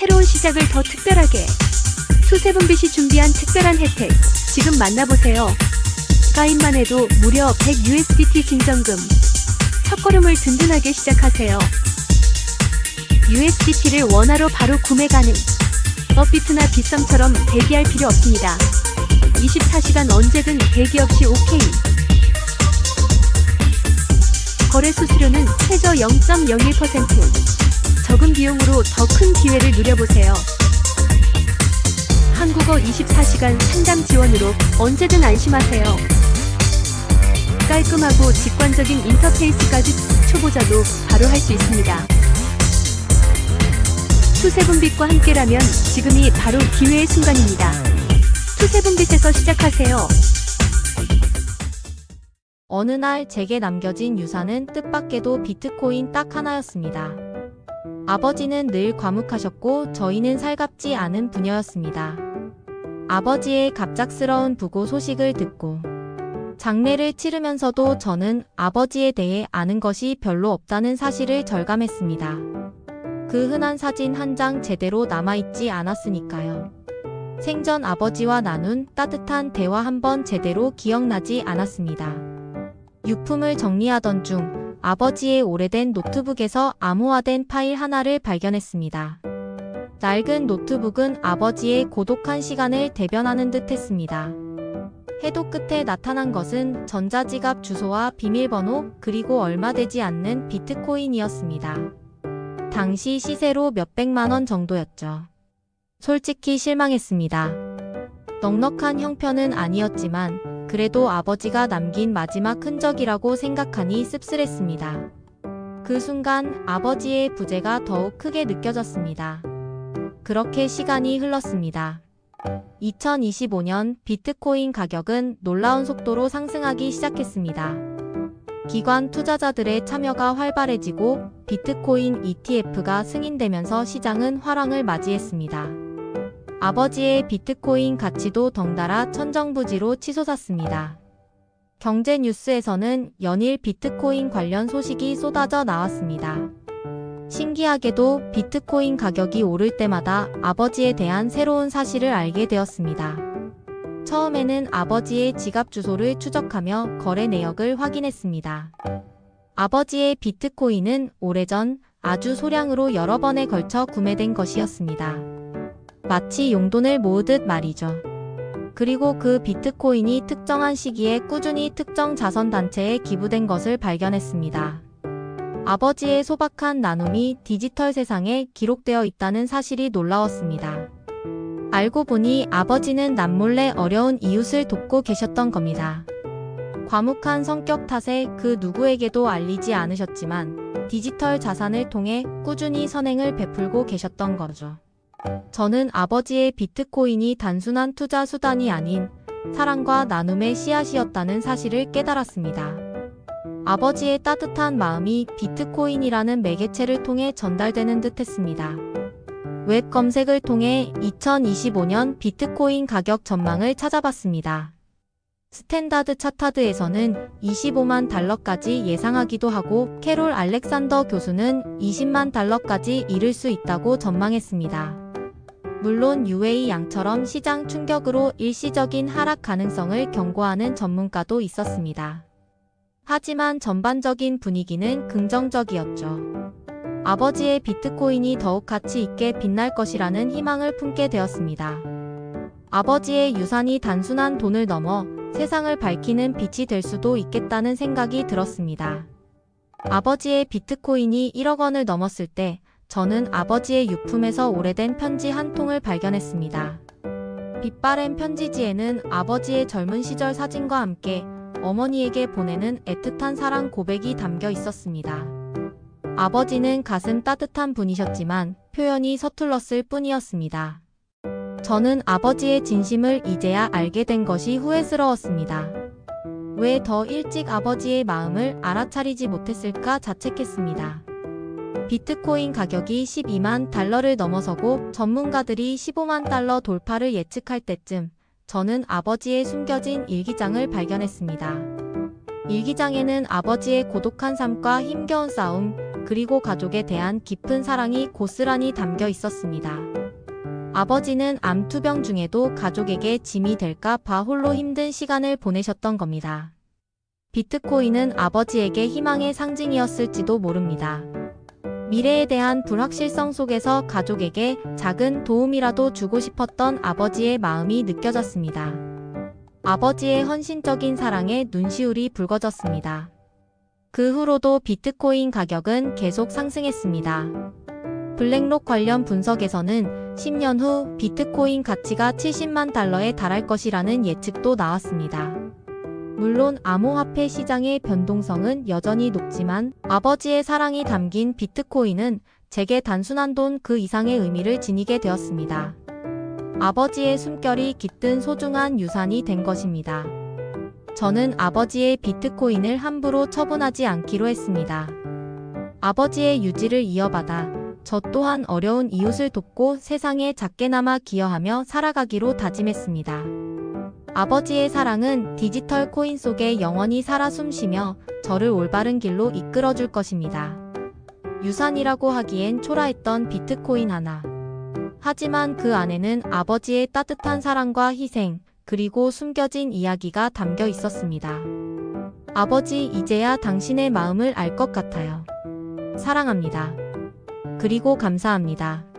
새로운 시작을 더 특별하게. 수세분빛이 준비한 특별한 혜택. 지금 만나보세요. 가입만 해도 무려 100 USDT 진정금. 첫걸음을 든든하게 시작하세요. USDT를 원화로 바로 구매 가능. 업비트나 비썸처럼 대기할 필요 없습니다. 24시간 언제든 대기 없이 오케이. 거래 수수료는 최저 0.01%. 적은 비용으로 더 큰 기회를 누려보세요. 한국어 24시간 상담 지원으로 언제든 안심하세요. 깔끔하고 직관적인 인터페이스까지 초보자도 바로 할 수 있습니다. 수세분빛과 함께라면 지금이 바로 기회의 순간입니다. 수세분빛에서 시작하세요. 어느 날 제게 남겨진 유산은 뜻밖에도 비트코인 딱 하나였습니다. 아버지는 늘 과묵하셨고 저희는 살갑지 않은 부녀였습니다. 아버지의 갑작스러운 부고 소식을 듣고 장례를 치르면서도 저는 아버지에 대해 아는 것이 별로 없다는 사실을 절감했습니다. 그 흔한 사진 한 장 제대로 남아있지 않았으니까요. 생전 아버지와 나눈 따뜻한 대화 한 번 제대로 기억나지 않았습니다. 유품을 정리하던 중 아버지의 오래된 노트북에서 암호화된 파일 하나를 발견했습니다. 낡은 노트북은 아버지의 고독한 시간을 대변하는 듯 했습니다. 해도 끝에 나타난 것은 전자지갑 주소와 비밀번호 그리고 얼마 되지 않는 비트코인이었습니다. 당시 시세로 몇백만 원 정도였죠. 솔직히 실망했습니다. 넉넉한 형편은 아니었지만 그래도 아버지가 남긴 마지막 흔적이라고 생각하니 씁쓸했습니다. 그 순간 아버지의 부재가 더욱 크게 느껴졌습니다. 그렇게 시간이 흘렀습니다. 2025년 비트코인 가격은 놀라운 속도로 상승하기 시작했습니다. 기관 투자자들의 참여가 활발해지고 비트코인 ETF가 승인되면서 시장은 화랑을 맞이했습니다. 아버지의 비트코인 가치도 덩달아 천정부지로 치솟았습니다. 경제 뉴스에서는 연일 비트코인 관련 소식이 쏟아져 나왔습니다. 신기하게도 비트코인 가격이 오를 때마다 아버지에 대한 새로운 사실을 알게 되었습니다. 처음에는 아버지의 지갑 주소를 추적하며 거래 내역을 확인했습니다. 아버지의 비트코인은 오래전 아주 소량으로 여러 번에 걸쳐 구매된 것이었습니다. 마치 용돈을 모으듯 말이죠. 그리고 그 비트코인이 특정한 시기에 꾸준히 특정 자선단체에 기부된 것을 발견했습니다. 아버지의 소박한 나눔이 디지털 세상에 기록되어 있다는 사실이 놀라웠습니다. 알고 보니 아버지는 남몰래 어려운 이웃을 돕고 계셨던 겁니다. 과묵한 성격 탓에 그 누구에게도 알리지 않으셨지만 디지털 자산을 통해 꾸준히 선행을 베풀고 계셨던 거죠. 저는 아버지의 비트코인이 단순한 투자 수단이 아닌 사랑과 나눔의 씨앗이었다는 사실을 깨달았습니다. 아버지의 따뜻한 마음이 비트코인이라는 매개체를 통해 전달되는 듯 했습니다. 웹 검색을 통해 2025년 비트코인 가격 전망을 찾아봤습니다. 스탠다드 차타드에서는 25만 달러까지 예상하기도 하고 캐롤 알렉산더 교수는 20만 달러까지 이를 수 있다고 전망했습니다. 물론 UA 양처럼 시장 충격으로 일시적인 하락 가능성을 경고하는 전문가도 있었습니다. 하지만 전반적인 분위기는 긍정적이었죠. 아버지의 비트코인이 더욱 가치 있게 빛날 것이라는 희망을 품게 되었습니다. 아버지의 유산이 단순한 돈을 넘어 세상을 밝히는 빛이 될 수도 있겠다는 생각이 들었습니다. 아버지의 비트코인이 1억 원을 넘었을 때 저는 아버지의 유품에서 오래된 편지 한 통을 발견했습니다. 빛바랜 편지지에는 아버지의 젊은 시절 사진과 함께 어머니에게 보내는 애틋한 사랑 고백이 담겨 있었습니다. 아버지는 가슴 따뜻한 분이셨지만 표현이 서툴렀을 뿐이었습니다. 저는 아버지의 진심을 이제야 알게 된 것이 후회스러웠습니다. 왜 더 일찍 아버지의 마음을 알아차리지 못했을까 자책했습니다. 비트코인 가격이 12만 달러를 넘어서고 전문가들이 15만 달러 돌파를 예측할 때쯤 저는 아버지의 숨겨진 일기장을 발견했습니다. 일기장에는 아버지의 고독한 삶과 힘겨운 싸움, 그리고 가족에 대한 깊은 사랑이 고스란히 담겨 있었습니다. 아버지는 암투병 중에도 가족에게 짐이 될까 봐 홀로 힘든 시간을 보내셨던 겁니다. 비트코인은 아버지에게 희망의 상징이었을지도 모릅니다. 미래에 대한 불확실성 속에서 가족에게 작은 도움이라도 주고 싶었던 아버지의 마음이 느껴졌습니다. 아버지의 헌신적인 사랑에 눈시울이 붉어졌습니다. 그 후로도 비트코인 가격은 계속 상승했습니다. 블랙록 관련 분석에서는 10년 후 비트코인 가치가 70만 달러에 달할 것이라는 예측도 나왔습니다. 물론 암호화폐 시장의 변동성은 여전히 높지만 아버지의 사랑이 담긴 비트코인은 제게 단순한 돈 그 이상의 의미를 지니게 되었습니다. 아버지의 숨결이 깃든 소중한 유산이 된 것입니다. 저는 아버지의 비트코인을 함부로 처분하지 않기로 했습니다. 아버지의 유지를 이어받아 저 또한 어려운 이웃을 돕고 세상에 작게나마 기여하며 살아가기로 다짐했습니다. 아버지의 사랑은 디지털 코인 속에 영원히 살아 숨쉬며 저를 올바른 길로 이끌어 줄 것입니다. 유산이라고 하기엔 초라했던 비트코인 하나. 하지만 그 안에는 아버지의 따뜻한 사랑과 희생, 그리고 숨겨진 이야기가 담겨 있었습니다. 아버지, 이제야 당신의 마음을 알 것 같아요. 사랑합니다. 그리고 감사합니다.